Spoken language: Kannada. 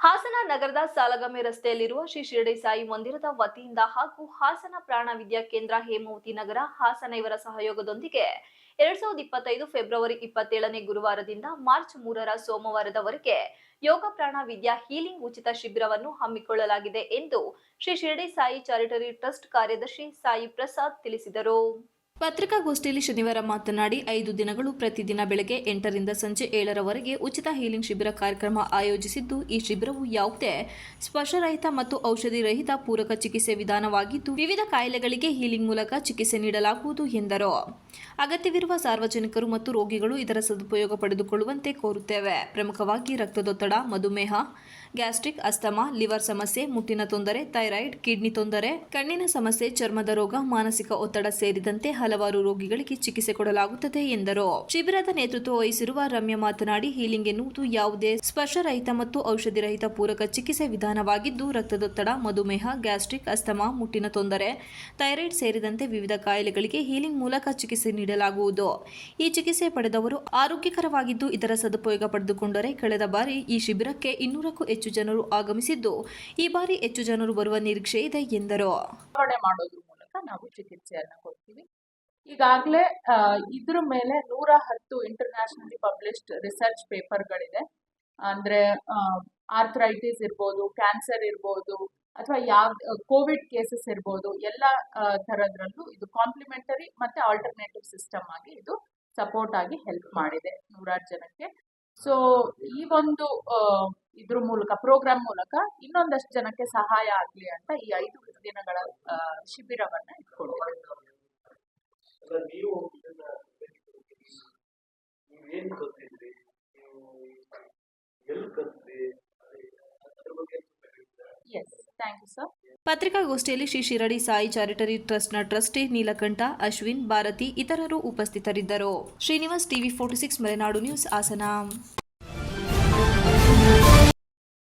ಹಾಸನ ನಗರದ ಸಾಲಗಮೆ ರಸ್ತೆಯಲ್ಲಿರುವ ಶ್ರೀ ಶಿರಡಿ ಸಾಯಿ ಮಂದಿರದ ವತಿಯಿಂದ ಹಾಗೂ ಹಾಸನ ಪ್ರಾಣ ವಿದ್ಯಾ ಕೇಂದ್ರ ಹೇಮಾವತಿ ನಗರ ಹಾಸನ ಇವರ ಸಹಯೋಗದೊಂದಿಗೆ ಎರಡ್ ಸಾವಿರದ ಇಪ್ಪತ್ತೈದು ಫೆಬ್ರವರಿ ಇಪ್ಪತ್ತೇಳನೇ ಗುರುವಾರದಿಂದ ಮಾರ್ಚ್ ಮೂರರ ಸೋಮವಾರದವರೆಗೆ ಯೋಗ ಪ್ರಾಣ ವಿದ್ಯಾ ಹೀಲಿಂಗ್ ಉಚಿತ ಶಿಬಿರವನ್ನು ಹಮ್ಮಿಕೊಳ್ಳಲಾಗಿದೆ ಎಂದು ಶ್ರೀ ಶಿರಡಿ ಸಾಯಿ ಚಾರಿಟರಿ ಟ್ರಸ್ಟ್ ಕಾರ್ಯದರ್ಶಿ ಸಾಯಿ ಪ್ರಸಾದ್ ತಿಳಿಸಿದರು. ಪತ್ರಿಕಾಗೋಷ್ಠಿಯಲ್ಲಿ ಶನಿವಾರ ಮಾತನಾಡಿ, ಐದು ದಿನಗಳು ಪ್ರತಿದಿನ ಬೆಳಗ್ಗೆ ಎಂಟರಿಂದ ಸಂಜೆ ಏಳರವರೆಗೆ ಉಚಿತ ಹೀಲಿಂಗ್ ಶಿಬಿರ ಕಾರ್ಯಕ್ರಮ ಆಯೋಜಿಸಿದ್ದು, ಈ ಶಿಬಿರವು ಯಾವುದೇ ಸ್ಪರ್ಶರಹಿತ ಮತ್ತು ಔಷಧಿ ರಹಿತ ಪೂರಕ ಚಿಕಿತ್ಸೆ ವಿಧಾನವಾಗಿದ್ದು, ವಿವಿಧ ಕಾಯಿಲೆಗಳಿಗೆ ಹೀಲಿಂಗ್ ಮೂಲಕ ಚಿಕಿತ್ಸೆ ನೀಡಲಾಗುವುದು ಎಂದರು. ಅಗತ್ಯವಿರುವ ಸಾರ್ವಜನಿಕರು ಮತ್ತು ರೋಗಿಗಳು ಇದರ ಸದುಪಯೋಗ ಪಡೆದುಕೊಳ್ಳುವಂತೆ ಕೋರುತ್ತೇವೆ. ಪ್ರಮುಖವಾಗಿ ರಕ್ತದೊತ್ತಡ, ಮಧುಮೇಹ, ಗ್ಯಾಸ್ಟ್ರಿಕ್, ಅಸ್ತಮಾ, ಲಿವರ್ ಸಮಸ್ಯೆ, ಮುಟ್ಟಿನ ತೊಂದರೆ, ಥೈರಾಯ್ಡ್, ಕಿಡ್ನಿ ತೊಂದರೆ, ಕಣ್ಣಿನ ಸಮಸ್ಯೆ, ಚರ್ಮದ ರೋಗ, ಮಾನಸಿಕ ಒತ್ತಡ ಸೇರಿದಂತೆ ಹಲವಾರು ರೋಗಿಗಳಿಗೆ ಚಿಕಿತ್ಸೆ ಕೊಡಲಾಗುತ್ತದೆ ಎಂದರು. ಶಿಬಿರದ ನೇತೃತ್ವ ವಹಿಸಿರುವ ರಮ್ಯ ಮಾತನಾಡಿ, ಹೀಲಿಂಗ್ ಎನ್ನುವುದು ಯಾವುದೇ ಸ್ಪರ್ಶರಹಿತ ಮತ್ತು ಔಷಧಿ ರಹಿತ ಪೂರಕ ಚಿಕಿತ್ಸೆ ವಿಧಾನವಾಗಿದ್ದು, ರಕ್ತದೊತ್ತಡ, ಮಧುಮೇಹ, ಗ್ಯಾಸ್ಟ್ರಿಕ್, ಅಸ್ತಮಾ, ಮುಟ್ಟಿನ ತೊಂದರೆ, ಥೈರಾಯ್ಡ್ ಸೇರಿದಂತೆ ವಿವಿಧ ಕಾಯಿಲೆಗಳಿಗೆ ಹೀಲಿಂಗ್ ಮೂಲಕ ಚಿಕಿತ್ಸೆ ನೀಡಲಾಗುವುದು. ಈ ಚಿಕಿತ್ಸೆ ಪಡೆದವರು ಆರೋಗ್ಯಕರವಾಗಿದ್ದು ಇದರ ಸದುಪಯೋಗ ಪಡೆದುಕೊಂಡರೆ ಕಳೆದ ಬಾರಿ ಈ ಶಿಬಿರಕ್ಕೆ ಇನ್ನೂರಕ್ಕೂ ಹೆಚ್ಚು ಜನರು ಆಗಮಿಸಿದ್ದು, ಈ ಬಾರಿ ಹೆಚ್ಚು ಜನರು ಬರುವ ನಿರೀಕ್ಷೆ ಇದೆ ಎಂದರು. ನಾವು ಚಿಕಿತ್ಸೆಯನ್ನು ಕೊಡ್ತೀವಿ. ಈಗಾಗಲೇ ಇದ್ರ ಮೇಲೆ ನೂರ ಹತ್ತು ಇಂಟರ್ನ್ಯಾಷನಲಿ ಪಬ್ಲಿಷ್ಡ್ ರಿಸರ್ಚ್ ಪೇಪರ್ಗಳಿದೆ ಅಂದ್ರೆ ಆರ್ಥರೈಟಿಸ್ ಇರ್ಬೋದು ಕ್ಯಾನ್ಸರ್ ಇರ್ಬೋದು ಅಥವಾ ಯಾವ ಕೋವಿಡ್ ಕೇಸಸ್ ಇರ್ಬೋದು, ಎಲ್ಲ ತರದ್ರಲ್ಲೂ ಇದು ಕಾಂಪ್ಲಿಮೆಂಟರಿ ಮತ್ತೆ ಆಲ್ಟರ್ನೇಟಿವ್ ಸಿಸ್ಟಮ್ ಆಗಿ ಇದು ಸಪೋರ್ಟ್ ಆಗಿ ಹೆಲ್ಪ್ ಮಾಡಿದೆ ನೂರಾರು ಜನಕ್ಕೆ. ಸೊ ಈ ಒಂದು ಇದ್ರ ಮೂಲಕ ಪ್ರೋಗ್ರಾಮ್ ಮೂಲಕ ಇನ್ನೊಂದಷ್ಟು ಜನಕ್ಕೆ ಸಹಾಯ ಆಗ್ಲಿ ಅಂತ ಈ ಐದು ದಿನಗಳ ಶಿಬಿರವನ್ನ ಇಟ್ಕೊಂಡಿದ್ದೀವಿ ಪತ್ರಿಕಾಗೋಷ್ಠಿಯಲ್ಲಿ ಶ್ರೀ ಶಿರಡಿ ಸಾಯಿ ಚಾರಿಟರಿ ಟ್ರಸ್ಟ್ನ ಟ್ರಸ್ಟಿ ನೀಲಕಂಠ, ಅಶ್ವಿನ್, ಭಾರತಿ ಇತರರು ಉಪಸ್ಥಿತರಿದ್ದರು. Srinivas TV forty six Malenadu news Hassan.